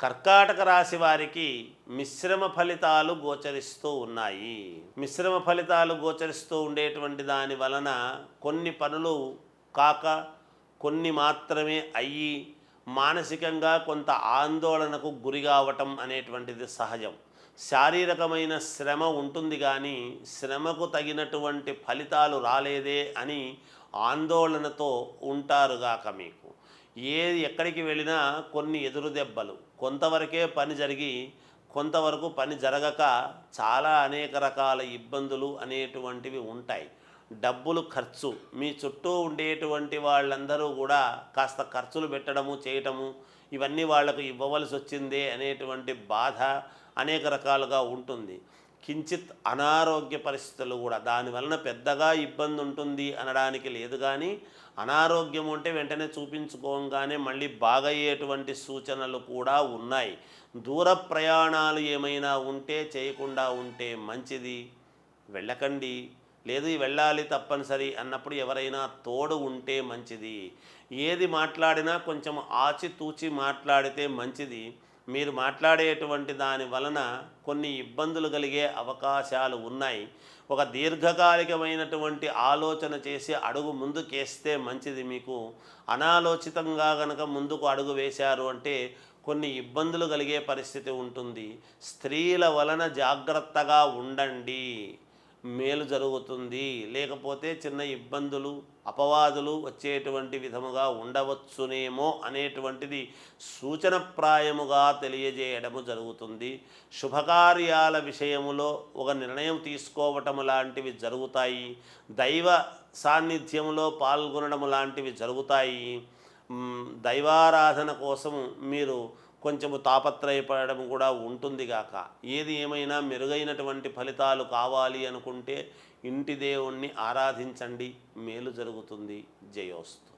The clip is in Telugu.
కర్కాటక రాశి వారికి మిశ్రమ ఫలితాలు గోచరిస్తూ ఉన్నాయి. మిశ్రమ ఫలితాలు గోచరిస్తూ ఉండేటువంటి దాని వలన కొన్ని పనులు కాక కొన్ని మాత్రమే అయ్యి మానసికంగా కొంత ఆందోళనకు గురి కావటం అనేటువంటిది సహజం. శారీరకమైన శ్రమ ఉంటుంది కానీ శ్రమకు తగినటువంటి ఫలితాలు రాలేదే అని ఆందోళనతో ఉంటారుగాక మీకు. ఏది ఎక్కడికి వెళ్ళినా కొన్ని ఎదురు దెబ్బలు. కొంతవరకే పని జరిగి కొంతవరకు పని జరగక చాలా అనేక రకాల ఇబ్బందులు అనేటువంటివి ఉంటాయి. డబ్బులు ఖర్చు. మీ చుట్టూ ఉండేటువంటి వాళ్ళందరూ కూడా కాస్త ఖర్చులు పెట్టడము చేయటము ఇవన్నీ వాళ్ళకు ఇవ్వవలసి వచ్చిందే అనేటువంటి బాధ అనేక రకాలుగా ఉంటుంది. కించిత్ అనారోగ్య పరిస్థితులు కూడా. దానివలన పెద్దగా ఇబ్బంది ఉంటుంది అనడానికి లేదు కానీ అనారోగ్యం ఉంటే వెంటనే చూపించుకోగానే మళ్ళీ బాగయ్యేటువంటి సూచనలు కూడా ఉన్నాయి. దూర ప్రయాణాలు ఏమైనా ఉంటే చేయకుండా ఉంటే మంచిది? వెళ్ళకండి. లేదు వెళ్ళాలి తప్పనిసరి అన్నప్పుడు ఎవరైనా తోడు ఉంటే మంచిది. ఏది మాట్లాడినా కొంచెం ఆచితూచి మాట్లాడితే మంచిది. మీరు మాట్లాడేటువంటి దాని వలన కొన్ని ఇబ్బందులు కలిగే అవకాశాలు ఉన్నాయి. ఒక దీర్ఘకాలికమైనటువంటి ఆలోచన చేసి అడుగు ముందుకేస్తే మంచిది మీకు. అనాలోచితంగా గనక ముందుకు అడుగు వేశారు అంటే కొన్ని ఇబ్బందులు కలిగే పరిస్థితి ఉంటుంది. స్త్రీల వలన జాగ్రత్తగా ఉండండి. మేలు జరుగుతుంది. లేకపోతే చిన్న ఇబ్బందులు అపవాదులు వచ్చేటువంటి విధముగా ఉండవచ్చునేమో అనేటువంటిది సూచనప్రాయముగా తెలియజేయడము జరుగుతుంది. శుభకార్యాల విషయములో ఒక నిర్ణయం తీసుకోవటం లాంటివి జరుగుతాయి. దైవ సాన్నిధ్యంలో పాల్గొనడం లాంటివి జరుగుతాయి. దైవారాధన కోసం మీరు కొంచెము తాపత్రయపడడం కూడా ఉంటుంది గాక. ఏది ఏమైనా మెరుగైనటువంటి ఫలితాలు కావాలి అనుకుంటే ఇంటి దేవుణ్ణి ఆరాధించండి. మేలు జరుగుతుంది. జయోస్తు.